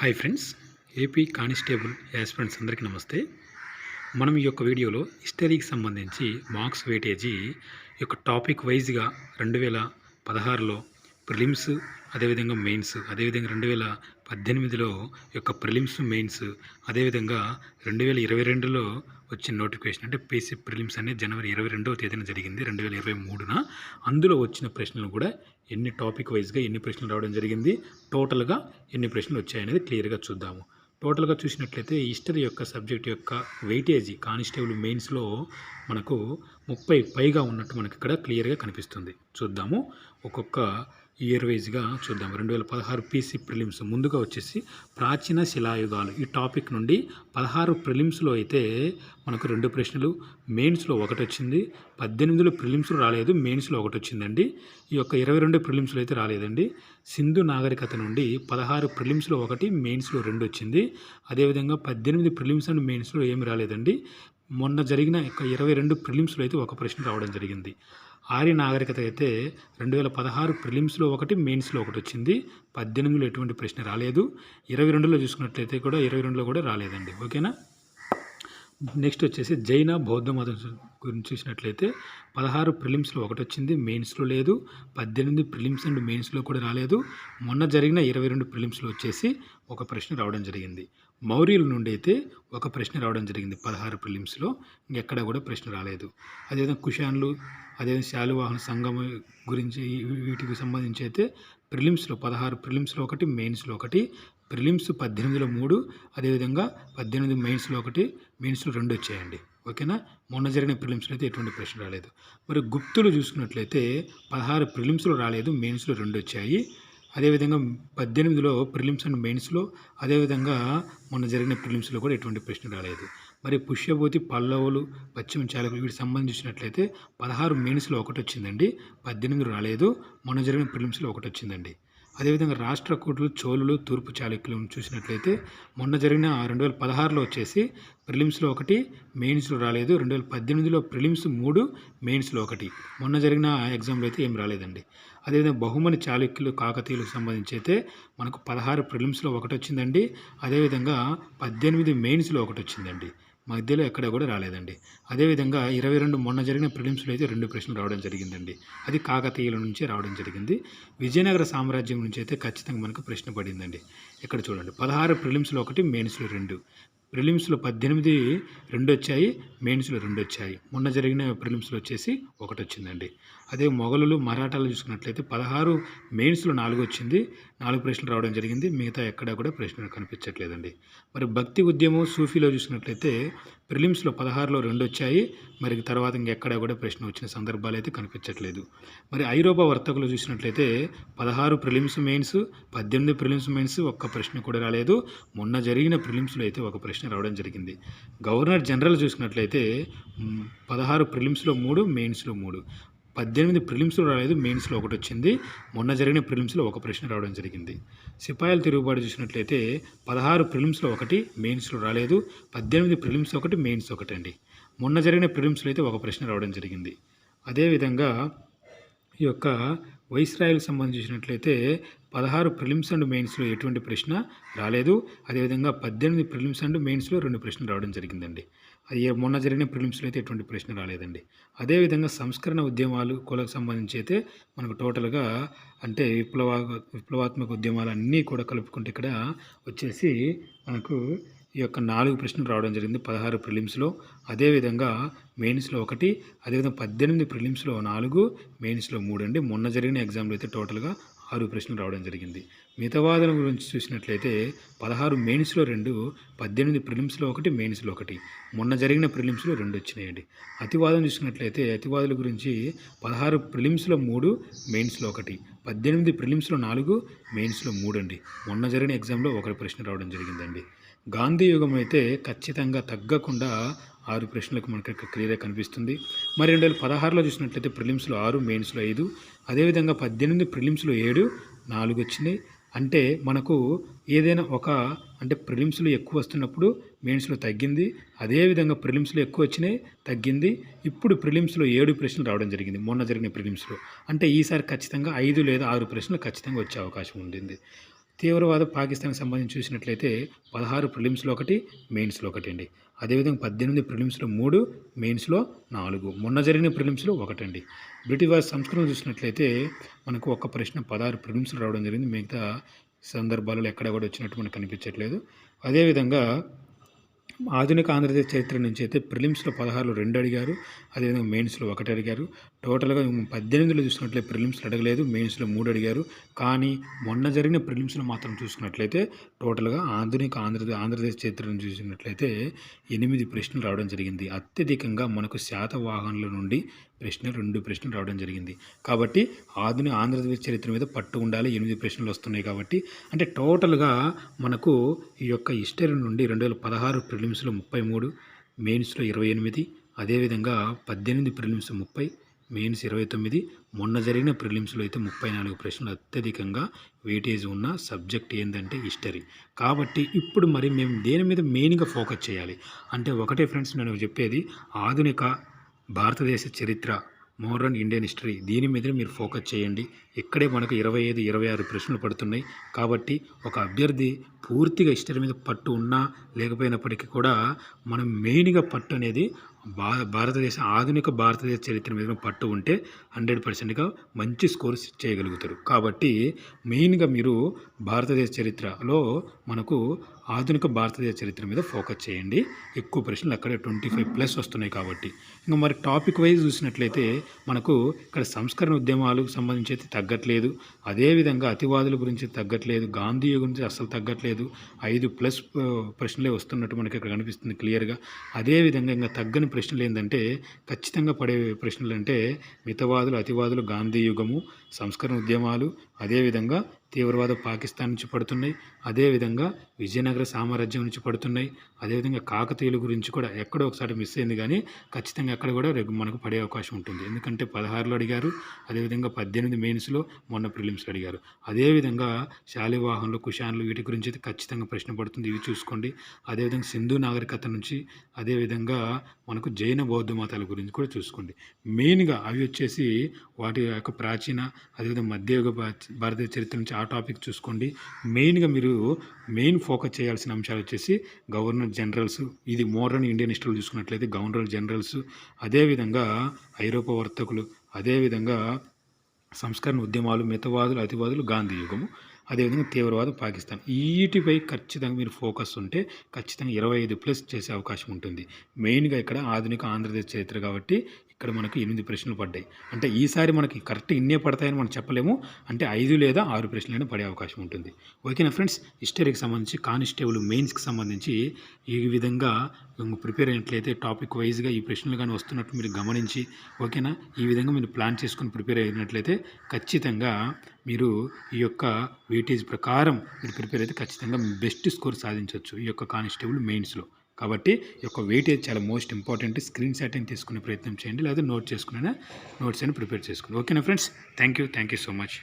Hi friends AP constable aspirants అందరికీ నమస్తే. మనం ఈ యొక్క వీడియోలో హిస్టరీకి సంబంధించి మార్క్స్ వెయిటేజీ యొక్క టాపిక్ వైజ్గా రెండు వేల పదహారులో ప్రిలిమ్స్ అదేవిధంగా మెయిన్స్ అదేవిధంగా రెండు వేల పద్దెనిమిదిలో యొక్క ప్రిలిమ్స్ మెయిన్స్ అదేవిధంగా రెండు వేల ఇరవై రెండులో వచ్చిన నోటిఫికేషన్ అంటే పీసీ ప్రిలిమ్స్ అనేది జనవరి ఇరవై రెండవ తేదీన జరిగింది రెండు వేల ఇరవై మూడున. అందులో వచ్చిన ప్రశ్నలు కూడా ఎన్ని టాపిక్ వైజ్గా ఎన్ని ప్రశ్నలు రావడం జరిగింది టోటల్గా ఎన్ని ప్రశ్నలు వచ్చాయనేది క్లియర్గా చూద్దాము. టోటల్గా చూసినట్లయితే హిస్టరీ యొక్క సబ్జెక్ట్ యొక్క వెయిటేజీ కానిస్టేబుల్ మెయిన్స్లో మనకు ముప్పై పైగా ఉన్నట్టు మనకి ఇక్కడ క్లియర్గా కనిపిస్తుంది. చూద్దాము. ఒక్కొక్క ఇయర్ వైజ్గా చూద్దాం. రెండు వేల పదహారు పీసీ ప్రిలిమ్స్ ముందుగా వచ్చేసి ప్రాచీన శిలాయుగాలు. ఈ టాపిక్ నుండి పదహారు ప్రిలిమ్స్లో అయితే మనకు రెండు ప్రశ్నలు. మెయిన్స్లో ఒకటి వచ్చింది. పద్దెనిమిదిలో ప్రిలిమ్స్లో రాలేదు. మెయిన్స్లో ఒకటి వచ్చిందండి. ఈ యొక్క ఇరవై రెండు ప్రిలిమ్స్లో అయితే రాలేదండి. సింధు నాగరికత నుండి పదహారు ప్రిలిమ్స్లో ఒకటి మెయిన్స్లో రెండు వచ్చింది. అదేవిధంగా పద్దెనిమిది ప్రిలిమ్స్ అండ్ మెయిన్స్లో ఏమి రాలేదండి. మొన్న జరిగిన ఇరవై రెండు ప్రిలిమ్స్లో అయితే ఒక ప్రశ్న రావడం జరిగింది. ఆర్య నాగరికత అయితే రెండు వేల పదహారు ప్రిలిమ్స్లో ఒకటి మెయిన్స్లో ఒకటి వచ్చింది. పద్దెనిమిదిలో ఎటువంటి ప్రశ్న రాలేదు. ఇరవై రెండులో చూసుకున్నట్లయితే కూడా ఇరవై రెండులో కూడా రాలేదండి. ఓకేనా? నెక్స్ట్ వచ్చేసి జైన బౌద్ధ మతం గురించి చూసినట్లయితే పదహారు ప్రిలిమ్స్లో ఒకటి వచ్చింది మెయిన్స్లో లేదు. పద్దెనిమిది ప్రిలిమ్స్ అండ్ మెయిన్స్లో కూడా రాలేదు. మొన్న జరిగిన ఇరవై రెండు ప్రిలిమ్స్లో వచ్చేసి ఒక ప్రశ్న రావడం జరిగింది. మౌర్యుల నుండి అయితే ఒక ప్రశ్న రావడం జరిగింది పదహారు ప్రిలిమ్స్లో. ఇంకెక్కడ కూడా ప్రశ్న రాలేదు. అదేవిధంగా కుషాన్లు అదేవిధంగా శాలువాహన సంఘం గురించి వీటికి సంబంధించి అయితే ప్రిలిమ్స్లో పదహారు ప్రిలిమ్స్లో ఒకటి మెయిన్స్లో ఒకటి ప్రిలిమ్స్ పద్దెనిమిదిలో మూడు అదేవిధంగా పద్దెనిమిది మెయిన్స్లో ఒకటి మెయిన్స్లో రెండు వచ్చాయండి. ఓకేనా? మొన్న జరిగిన ప్రిలిమ్స్లో అయితే ఎటువంటి ప్రశ్న రాలేదు. మరి గుప్తులు చూసుకున్నట్లయితే పదహారు ప్రిలిమ్స్లో రాలేదు మెయిన్స్లో రెండు వచ్చాయి. అదేవిధంగా పద్దెనిమిదిలో ప్రిలిమ్స్ అండ్ మెయిన్స్లో అదేవిధంగా మొన్న జరిగిన ప్రిలిమ్స్లో కూడా ఎటువంటి ప్రశ్న రాలేదు. మరి పుష్యభూతి పల్లవులు పశ్చిమ చాలకులు వీటికి సంబంధించినట్లయితే పదహారు మెయిన్స్లో ఒకటి వచ్చిందండి పద్దెనిమిది రాలేదు మొన్న జరిగిన ప్రిలిమ్స్లో ఒకటి వచ్చిందండి అదేవిధంగా రాష్ట్రకూటులు చోళులు తూర్పు చాళుక్యులను చూసినట్లయితే మొన్న జరిగిన రెండు వేల పదహారులో వచ్చేసి ప్రిలిమ్స్లో ఒకటి మెయిన్స్లో రాలేదు. రెండు వేల పద్దెనిమిదిలో ప్రిలిమ్స్ మూడు మెయిన్స్లో ఒకటి. మొన్న జరిగిన ఎగ్జామ్లో అయితే ఏం రాలేదండి. అదేవిధంగా బహుమని చాళుక్యులు కాకతీయులకు సంబంధించి అయితే మనకు పదహారు ప్రిలిమ్స్లో ఒకటి వచ్చిందండి అదేవిధంగా పద్దెనిమిది మెయిన్స్లో ఒకటి వచ్చిందండి మధ్యలో ఎక్కడ కూడా రాలేదండి. అదేవిధంగా ఇరవై రెండు మొన్న జరిగిన ప్రిలిమ్స్లో అయితే రెండు ప్రశ్నలు రావడం జరిగిందండి. అది కాకతీయుల నుంచి రావడం జరిగింది. విజయనగర సామ్రాజ్యం నుంచి అయితే ఖచ్చితంగా మనకు ప్రశ్న పడిందండి. ఇక్కడ చూడండి. పదహారు ప్రిలిమ్స్లో ఒకటి మెయిన్స్లో రెండు. ప్రిలిమ్స్లో పద్దెనిమిది రెండు వచ్చాయి మెయిన్స్లో రెండు వచ్చాయి మొన్న జరిగిన ప్రిలిమ్స్లో వచ్చేసి ఒకటి వచ్చిందండి అదే మొఘలులు మరాఠాలు చూసుకున్నట్లయితే పదహారు మెయిన్స్లో నాలుగు వచ్చింది నాలుగు ప్రశ్నలు రావడం జరిగింది. మిగతా ఎక్కడా కూడా ప్రశ్నలు కనిపించట్లేదండి. మరి భక్తి ఉద్యమం సూఫీలో చూసుకున్నట్లయితే ప్రిలిమ్స్లో పదహారులో రెండు వచ్చాయి మరి తర్వాత ఇంకెక్కడా కూడా ప్రశ్న వచ్చిన సందర్భాలు అయితే కనిపించట్లేదు. మరి ఐరోపా వర్తకులు చూసినట్లయితే పదహారు ప్రిలిమ్స్ మెయిన్స్ పద్దెనిమిది ప్రిలిమ్స్ మెయిన్స్ ఒక్క ప్రశ్న కూడా రాలేదు. మొన్న జరిగిన ప్రిలిమ్స్లో అయితే ఒక ప్రశ్న రావడం జరిగింది. గవర్నర్ జనరల్ చూసుకున్నట్లయితే పదహారు ప్రిలిమ్స్లో మూడు మెయిన్స్లో మూడు. పద్దెనిమిది ప్రిలిమ్స్లో రాలేదు మెయిన్స్లో ఒకటి వచ్చింది. మొన్న జరిగిన ప్రిలిమ్స్లో ఒక ప్రశ్న రావడం జరిగింది. సిపాయిల తిరుగుబాటు చూసినట్లయితే పదహారు ప్రిలిమ్స్లో ఒకటి మెయిన్స్లో రాలేదు. పద్దెనిమిది ప్రిలిమ్స్ ఒకటి మెయిన్స్ ఒకటి అండి. మొన్న జరిగిన ప్రిలిమ్స్లో అయితే ఒక ప్రశ్న రావడం జరిగింది. అదేవిధంగా ఈ యొక్క వైస్రాయల్కి సంబంధించినట్లయితే పదహారు ప్రిలిమ్స్ అండ్ మెయిన్స్లో ఎటువంటి ప్రశ్న రాలేదు. అదేవిధంగా పద్దెనిమిది ప్రిలిమ్స్ అండ్ మెయిన్స్లో రెండు ప్రశ్నలు రావడం జరిగిందండి. అది మొన్న జరిగిన ప్రిలిమ్స్లో అయితే ఎటువంటి ప్రశ్న రాలేదండి. అదేవిధంగా సంస్కరణ ఉద్యమాలు కులకు సంబంధించి అయితే మనకు టోటల్గా అంటే విప్లవ విప్లవాత్మక ఉద్యమాలు అన్నీ కూడా కలుపుకుంటే ఇక్కడ వచ్చేసి మనకు ఈ యొక్క నాలుగు ప్రశ్నలు రావడం జరిగింది పదహారు ప్రిలిమ్స్లో. అదేవిధంగా మెయిన్స్లో ఒకటి అదేవిధంగా పద్దెనిమిది ప్రిలిమ్స్లో నాలుగు మెయిన్స్లో మూడు అండి. మొన్న జరిగిన ఎగ్జామ్లో అయితే టోటల్గా ఆరు ప్రశ్నలు రావడం జరిగింది. మితవాదం గురించి చూసినట్లయితే పదహారు మెయిన్స్లో రెండు పద్దెనిమిది ప్రిలిమ్స్లో ఒకటి మెయిన్స్లో ఒకటి. మొన్న జరిగిన ప్రిలిమ్స్లో రెండు వచ్చినాయండి. అతివాదం చూసినట్లయితే అతివాదుల గురించి పదహారు ప్రిలిమ్స్లో మూడు మెయిన్స్లో ఒకటి. పద్దెనిమిది ప్రిలిమ్స్లో నాలుగు మెయిన్స్లో మూడు అండి. మొన్న జరిగిన ఎగ్జామ్లో ఒకటి ప్రశ్న రావడం జరిగిందండి. గాంధీ యుగం అయితే ఖచ్చితంగా తగ్గకుండా ఆరు ప్రశ్నలకు మనకి ఇక్కడ క్లియర్గా కనిపిస్తుంది. మరి రెండు వేల పదహారులో చూసినట్లయితే ప్రిలిమ్స్లో ఆరు మెయిన్స్లో ఐదు అదేవిధంగా పద్దెనిమిది ప్రిలిమ్స్లో ఏడు నాలుగు వచ్చినాయి. అంటే మనకు ఏదైనా ఒక అంటే ప్రిలిమ్స్లో ఎక్కువ వస్తున్నప్పుడు మెయిన్స్లో తగ్గింది అదేవిధంగా ప్రిలిమ్స్లో ఎక్కువ వచ్చినాయి తగ్గింది. ఇప్పుడు ప్రిలిమ్స్లో ఏడు ప్రశ్నలు రావడం జరిగింది మొన్న జరిగిన ప్రిలిమ్స్లో. అంటే ఈసారి ఖచ్చితంగా ఐదు లేదా ఆరు ప్రశ్నలు ఖచ్చితంగా వచ్చే అవకాశం ఉండింది. తీవ్రవాద పాకిస్తాన్కి సంబంధించి చూసినట్లయితే పదహారు ప్రిలిమ్స్లో ఒకటి మెయిన్స్లో ఒకటి అండి. అదేవిధంగా పద్దెనిమిది ప్రిలిమ్స్లో మూడు మెయిన్స్లో నాలుగు. మొన్న జరిగిన ప్రిలిమ్స్లో ఒకటండి. బ్రిటిష్ వారి సంస్కరణ చూసినట్లయితే మనకు ఒక్క ప్రశ్న పదహారు ప్రిలిమ్స్లు రావడం జరిగింది. మిగతా సందర్భాలలో ఎక్కడ కూడా వచ్చినట్టు మనకు కనిపించట్లేదు. అదేవిధంగా ఆధునిక ఆంధ్రప్రదేశ్ చరిత్ర నుంచి అయితే ప్రిలిమ్స్లో పదహారులో రెండు అడిగారు అదేవిధంగా మెయిన్స్లో ఒకటి అడిగారు. టోటల్గా పద్దెనిమిదిలో చూసుకున్నట్లయితే ప్రిలిమ్స్లో అడగలేదు మెయిన్స్లో మూడు అడిగారు. కానీ మొన్న జరిగిన ప్రిలిమ్స్లో మాత్రం చూసుకున్నట్లయితే టోటల్గా ఆధునిక ఆంధ్ర ఆంధ్రప్రదేశ్ చరిత్రను చూసినట్లయితే ఎనిమిది ప్రశ్నలు రావడం జరిగింది. అత్యధికంగా మనకు శాతవాహనుల నుండి ప్రశ్నలు రెండు ప్రశ్నలు రావడం జరిగింది. కాబట్టి ఆధునిక ఆంధ్రప్రదేశ్ చరిత్ర మీద పట్టు ఉండాలి ఎనిమిది ప్రశ్నలు వస్తున్నాయి కాబట్టి. అంటే టోటల్గా మనకు ఈ యొక్క హిస్టరీ నుండి రెండు వేల పదహారు ప్రిలిమ్స్ ప్రిలిమ్స్లో ముప్పై మూడు మెయిన్స్లో ఇరవై ఎనిమిది అదేవిధంగా పద్దెనిమిది ప్రిలిమ్స్ ముప్పై మెయిన్స్ ఇరవై తొమ్మిది మొన్న జరిగిన ప్రిలిమ్స్లో అయితే ముప్పై నాలుగు ప్రశ్నలు అత్యధికంగా వెయిటేజ్ ఉన్న సబ్జెక్ట్ ఏంటంటే హిస్టరీ. కాబట్టి ఇప్పుడు మరి మేము దేని మీద మెయిన్గా ఫోకస్ చేయాలి? అంటే ఒకటే ఫ్రెండ్స్ నేను చెప్పేది ఆధునిక భారతదేశ చరిత్ర మోడర్న్ ఇండియన్ హిస్టరీ. దీని మీద మీరు ఫోకస్ చేయండి. ఇక్కడే మనకు ఇరవై ఐదు ఇరవై ఆరు ప్రశ్నలు పడుతున్నాయి. కాబట్టి ఒక అభ్యర్థి పూర్తిగా హిస్టరీ మీద పట్టు ఉన్నా లేకపోయినప్పటికీ కూడా మనం మెయిన్గా పట్టు అనేది భా భారతదేశ ఆధునిక భారతదేశ చరిత్ర మీద పట్టు ఉంటే హండ్రెడ్ పర్సెంట్గా మంచి స్కోర్స్ చేయగలుగుతారు. కాబట్టి మెయిన్గా మీరు భారతదేశ చరిత్రలో మనకు ఆధునిక భారతదేశ చరిత్ర మీద ఫోకస్ చేయండి. ఎక్కువ ప్రశ్నలు అక్కడే ట్వంటీ ఫైవ్ ప్లస్ వస్తున్నాయి కాబట్టి. ఇంకా మరి టాపిక్ వైజ్ చూసినట్లయితే మనకు ఇక్కడ సంస్కరణ ఉద్యమాలకు సంబంధించి అయితే తగ్గట్లేదు. అదేవిధంగా అతివాదుల గురించి తగ్గట్లేదు. గాంధీ గురించి అస్సలు తగ్గట్లేదు. ఐదు ప్లస్ ప్రశ్నలే వస్తున్నట్టు మనకి ఇక్కడ కనిపిస్తుంది క్లియర్గా. అదేవిధంగా ఇంకా తగ్గని ప్రశ్నలు ఏంటంటే ఖచ్చితంగా పడే ప్రశ్నలు అంటే మితవాదులు అతివాదులు గాంధీ యుగము సంస్కరణ ఉద్యమాలు అదేవిధంగా తీవ్రవాద పాకిస్తాన్ నుంచి పడుతున్నాయి. అదేవిధంగా విజయనగర సామ్రాజ్యం నుంచి పడుతున్నాయి. అదేవిధంగా కాకతీయుల గురించి కూడా ఎక్కడో ఒకసారి మిస్ అయింది కానీ ఖచ్చితంగా అక్కడ కూడా రేపు మనకు పడే అవకాశం ఉంటుంది. ఎందుకంటే పదహారులో అడిగారు. అదేవిధంగా పద్దెనిమిది మెయిన్స్లో మొన్న ప్రిలిమ్స్లో అడిగారు. అదేవిధంగా శాలివాహన్లు కుషాన్లు వీటి గురించి అయితే ఖచ్చితంగా ప్రశ్న పడుతుంది. ఇవి చూసుకోండి. అదేవిధంగా సింధు నాగరికత నుంచి అదేవిధంగా మనకు జైన బౌద్ధ మతాల గురించి కూడా చూసుకోండి. మెయిన్గా అవి వచ్చేసి వాటి యొక్క ప్రాచీన అదేవిధంగా మధ్యయుగ ప్రాచీ భారతీయ చరిత్ర నుంచి ఆ టాపిక్ చూసుకోండి. మెయిన్గా మీరు మెయిన్ ఫోకస్ చేయాల్సిన అంశాలు వచ్చేసి గవర్నర్ జనరల్స్ ఇది మోడర్న్ ఇండియన్ హిస్టరీలో చూసుకున్నట్లయితే గవర్నర్ జనరల్స్ అదేవిధంగా ఐరోపా వర్తకులు అదేవిధంగా సంస్కరణ ఉద్యమాలు మితవాదులు అతివాదులు గాంధీ యుగము అదేవిధంగా తీవ్రవాదం పాకిస్తాన్. వీటిపై ఖచ్చితంగా మీరు ఫోకస్ ఉంటే ఖచ్చితంగా ఇరవై ఐదు ప్లస్ చేసే అవకాశం ఉంటుంది. మెయిన్గా ఇక్కడ ఆధునిక ఆంధ్రప్రదేశ్ చరిత్ర కాబట్టి ఇక్కడ మనకు ఎనిమిది ప్రశ్నలు పడ్డాయి. అంటే ఈసారి మనకి కరెక్ట్ ఇన్నే పడతాయని మనం చెప్పలేము. అంటే ఐదు లేదా ఆరు ప్రశ్నలైనా పడే అవకాశం ఉంటుంది. ఓకేనా ఫ్రెండ్స్? హిస్టరీకి సంబంధించి కానిస్టేబుల్ మెయిన్స్కి సంబంధించి ఈ విధంగా ప్రిపేర్ అయినట్లయితే టాపిక్ వైజ్గా ఈ ప్రశ్నలు కానీ వస్తున్నట్టు మీరు గమనించి ఓకేనా? ఈ విధంగా మీరు ప్లాన్ చేసుకుని ప్రిపేర్ అయినట్లయితే ఖచ్చితంగా మీరు ఈ యొక్క వెయిటేజ్ ప్రకారం మీరు ప్రిపేర్ అయితే ఖచ్చితంగా బెస్ట్ స్కోర్ సాధించవచ్చు ఈ యొక్క కానిస్టేబుల్ మెయిన్స్లో. కాబట్టి ఈ యొక్క వెయిటేజ్ చాలా మోస్ట్ ఇంపార్టెంట్ స్క్రీన్ షాట్ అని తీసుకునే ప్రయత్నం చేయండి. లేదా నోట్ చేసుకునే నోట్స్ అని ప్రిపేర్ చేసుకోండి ఓకేనా friends thank you thank you so much